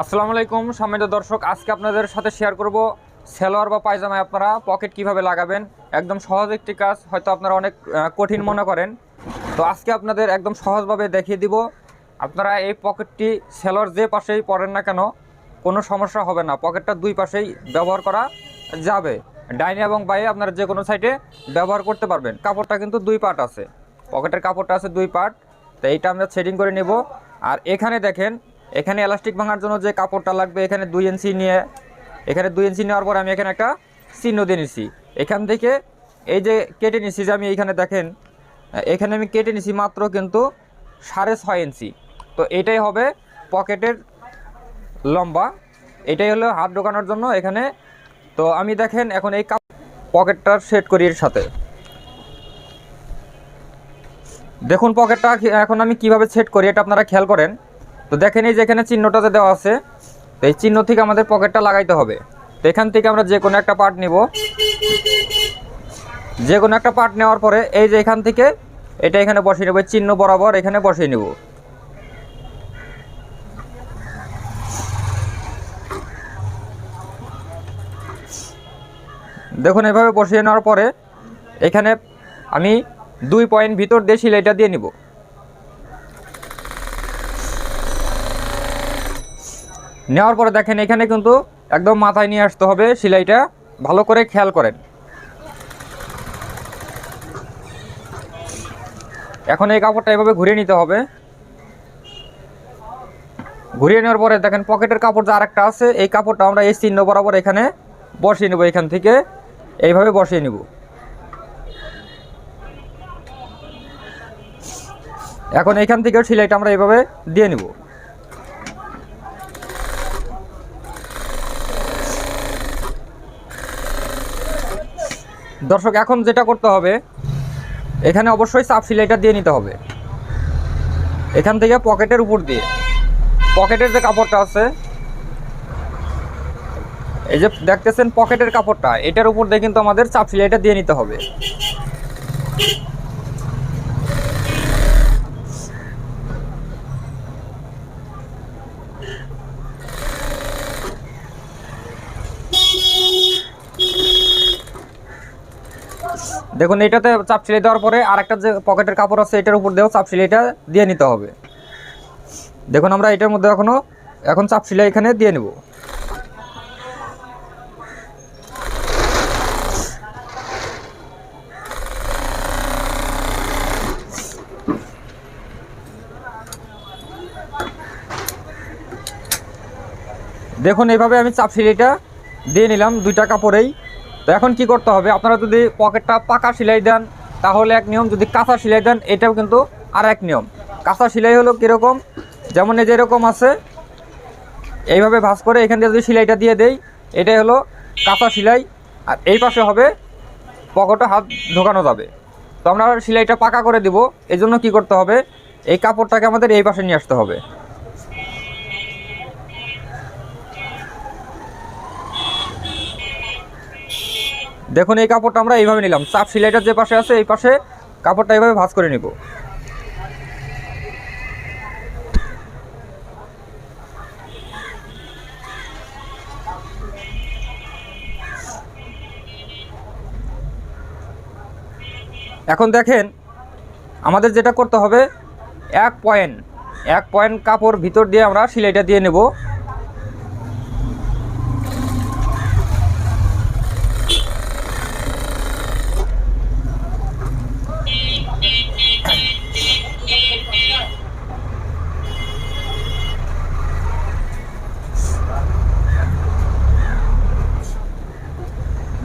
আসসালামু আলাইকুম, সম্মানিত দর্শক, আজকে আপনাদের সাথে শেয়ার করব সেলোয়ার বা পায়জামায় আপনারা পকেট কীভাবে লাগাবেন। একদম সহজ একটি কাজ, হয়তো আপনারা অনেক কঠিন মনে করেন। তো আজকে আপনাদের একদম সহজভাবে দেখিয়ে দিব, আপনারা এই পকেটটি সেলোয়ার যে পাশেই পরেন না কেন, কোনো সমস্যা হবে না। পকেটটা দুই পাশেই ব্যবহার করা যাবে। ডাইনে এবং বাইরে আপনারা যে কোনো সাইডে ব্যবহার করতে পারবেন। কাপড়টা কিন্তু দুই পার্ট আছে। পকেটের কাপড়টা আছে দুই পার্ট। তো এইটা আমরা সেটিং করে নেব। আর এখানে দেখেন এখানে এলাস্টিক ভাঙার জন্য যে কাপড়টা লাগবে, এখানে দুই ইঞ্চি নিয়ে, এখানে দুই ইঞ্চি নেওয়ার পর আমি এখানে একটা চিহ্ন দিয়ে নিছি। এখান থেকে এই যে কেটে নিছি যে আমি এইখানে দেখেন, এখানে আমি কেটে নিছি মাত্র কিন্তু সাড়ে ছয় ইঞ্চি তো এটাই হবে পকেটের লম্বা, এটাই হলো হাত ঢোকানোর জন্য এখানে। তো আমি দেখেন এখন এই কাপ পকেটটার সেট করি এর সাথে। দেখুন পকেটটা এখন আমি কীভাবে সেট করি, এটা আপনারা খেয়াল করেন। তো দেখেন এই যে এখানে চিহ্নটাতে দেওয়া আছে, তো এই চিহ্ন থেকে আমাদের পকেটটা লাগাইতে হবে। তো এখান থেকে আমরা যে কোনো একটা পার্ট নিব। যে কোনো একটা পার্ট নেওয়ার পরে এই যে এখান থেকে এটা এখানে বসিয়ে নেব চিহ্ন বরাবর এখানে বসিয়ে নেব। দেখুন, এভাবে বসিয়ে নেওয়ার পরে এখানে আমি দুই পয়েন্ট ভিতর দিয়ে সেলাইটা দিয়ে নিব। নেওয়ার পরে দেখেন এখানে কিন্তু একদম মাথায় নিয়ে আসতে হবে সেলাইটা। ভালো করে খেয়াল করেন। এখন এই কাপড়টা এভাবে ঘুরিয়ে নিতে হবে। ঘুরিয়ে নেওয়ার পরে দেখেন পকেটের কাপড় যে আরেকটা আছে, এই কাপড়টা আমরা এই চিহ্ন বরাবর এখানে। বসিয়ে নেব এখান থেকে। এইভাবে বসিয়ে নেব। এখন এখান থেকেও সেলাইটা আমরা এইভাবে দিয়ে নিব। দর্শক, এখন যেটা করতে হবে, এখানে অবশ্যই চাপ সিলাইটা দিয়ে নিতে হবে। এখান থেকে পকেটের উপর দিয়ে। পকেটের যে কাপড়টা আছে, এই যে দেখতেছেন পকেটের কাপড়টা, এটার উপর দিয়ে কিন্তু আমাদের চাপ সিলাইটা দিয়ে নিতে হবে। দেখুন এটাতে চাপ সেলাই দেওয়ার পরে আর একটা যে পকেটের কাপড় আছে, এটার উপর দিয়েও চাপ সেলাইটা দিয়ে নিতে হবে। দেখুন, আমরা এটার মধ্যে এখনও এখন চাপ সেলাই এখানে দিয়ে নেব। দেখুন, এইভাবে আমি চাপ সেলাইটা দিয়ে নিলাম দুইটা কাপড়েই। তো এখন কি করতে হবে? আপনারা যদি পকেটটা পাকা সেলাই দেন, তাহলে এক নিয়ম, যদি কাঁচা সেলাই দেন, এটাও কিন্তু আর এক নিয়ম। কাঁচা সেলাই হলো কীরকম? যেমন এই যে এরকম আছে, এইভাবে ভাঁজ করে এখান থেকে যদি সেলাইটা দিয়ে দেই, এটাই হলো কাঁচা সেলাই। আর এই পাশে হবে, পকেটে হাত ঢোকানো যাবে। তো আমরা সেলাইটা পাকা করে দিব। এই জন্য কী করতে হবে? এই কাপড়টাকে আমাদের এই পাশে নিয়ে আসতে হবে। দেখুন, এই কাপড়টা আমরা এইভাবে নিলাম। চাপ সেলাইটার যে পাশে আছে, এই পাশে কাপড়টা এইভাবে ভাঁজ করে নিব। এখন দেখেন, আমাদের যেটা করতে হবে, এক পয়েন্ট এক পয়েন্ট কাপড় ভিতর দিয়ে আমরা সিলাইটা দিয়ে নেব।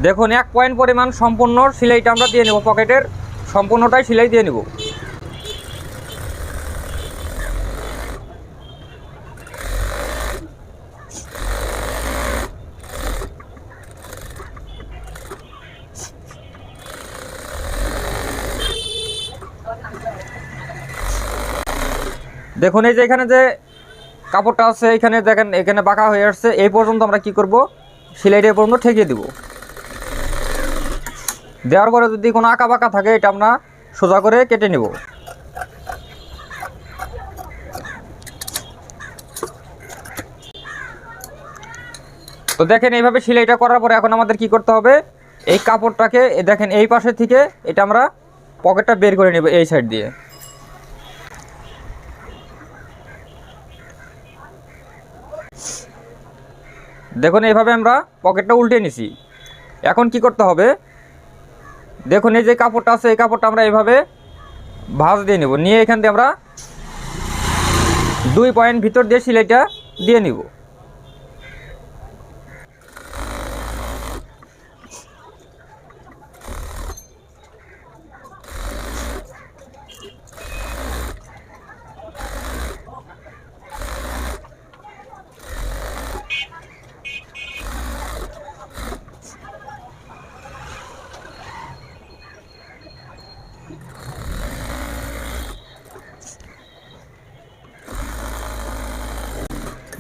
দেখুন, এক পয়েন্ট পরিমাণ সম্পূর্ণ সেলাইটা আমরা দিয়ে নেব পকেটের। সম্পূর্ণটাই সেলাই দিয়ে নেব। দেখুন, এই যে এখানে যে কাপড়টা আছে, এখানে দেখেন, এখানে বাঁকা হয়ে আসছে। এই পর্যন্ত আমরা কি করব? সেলাইটা পর্যন্ত ঠেকিয়ে দিব। দেওয়ার পরে যদি কোনো আঁকা বাঁকা থাকে, এটা আমরা সোজা করে কেটে নেব। তো দেখেন, এইভাবে সেলাইটা করার পরে এখন আমাদের কি করতে হবে? এই কাপড়টাকে দেখেন, এই পাশে থেকে এটা আমরা পকেটটা বের করে নেব এই সাইড দিয়ে। দেখুন, এইভাবে আমরা পকেটটা উল্টে নিছি। এখন কি করতে হবে? দেখুন, এই যে কাপড়টা আছে, এই কাপড়টা আমরা এইভাবে ভাজ দিয়ে নেব। নিয়ে এখান থেকে আমরা দুই পয়েন্ট ভিতর দিয়ে সিলাইটা দিয়ে নিব।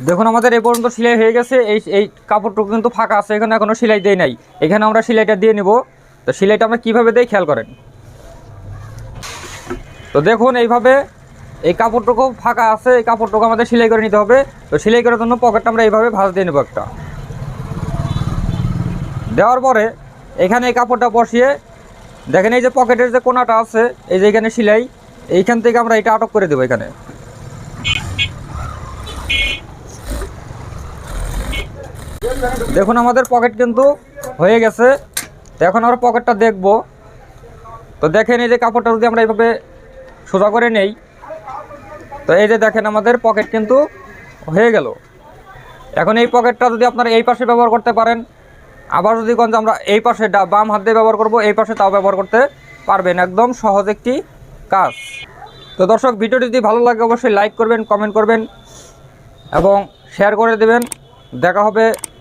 দেখুন, আমাদের এই পর্যন্ত সেলাই হয়ে গেছে। এই এই কাপড়টুকু কিন্তু ফাঁকা আছে, এখানে এখনও সেলাই দেয় নাই। এখানে আমরা সেলাইটা দিয়ে নিব। তো সেলাইটা আমরা কীভাবে দেই খেয়াল করেন। তো দেখুন, এইভাবে এই কাপড়টুকু ফাঁকা আছে, এই কাপড়টুকু আমাদের সেলাই করে নিতে হবে। তো সেলাই করার জন্য পকেটটা আমরা এইভাবে ভাঁজ দিয়ে নেব একটা। দেওয়ার পরে এখানে এই কাপড়টা বসিয়ে, দেখেন এই যে পকেটের যে কোনাটা আছে, এই যে এখানে সেলাই, এইখান থেকে আমরা এটা আটক করে দেবো এখানে। দেখুন, আমাদের পকেট কিন্তু হয়ে গেছে। তো এখন আমরা পকেটটা দেখব। তো দেখেন, এই যে কাপড়টা যদি আমরা এইভাবে সোজা করে নেই, তো এই যে দেখেন, আমাদের পকেট কিন্তু হয়ে গেল। এখন এই পকেটটা যদি আপনারা এই পাশে ব্যবহার করতে পারেন, আবার যদি কোন আমরা এই পাশে বাম হাত দিয়ে ব্যবহার করব, এই পাশে তাও ব্যবহার করতে পারবেন। একদম সহজ একটি কাজ। তো দর্শক, ভিডিওটি যদি ভালো লাগে, অবশ্যই লাইক করবেন কমেন্ট করবেন এবং শেয়ার করে দেবেন। দেখা হবে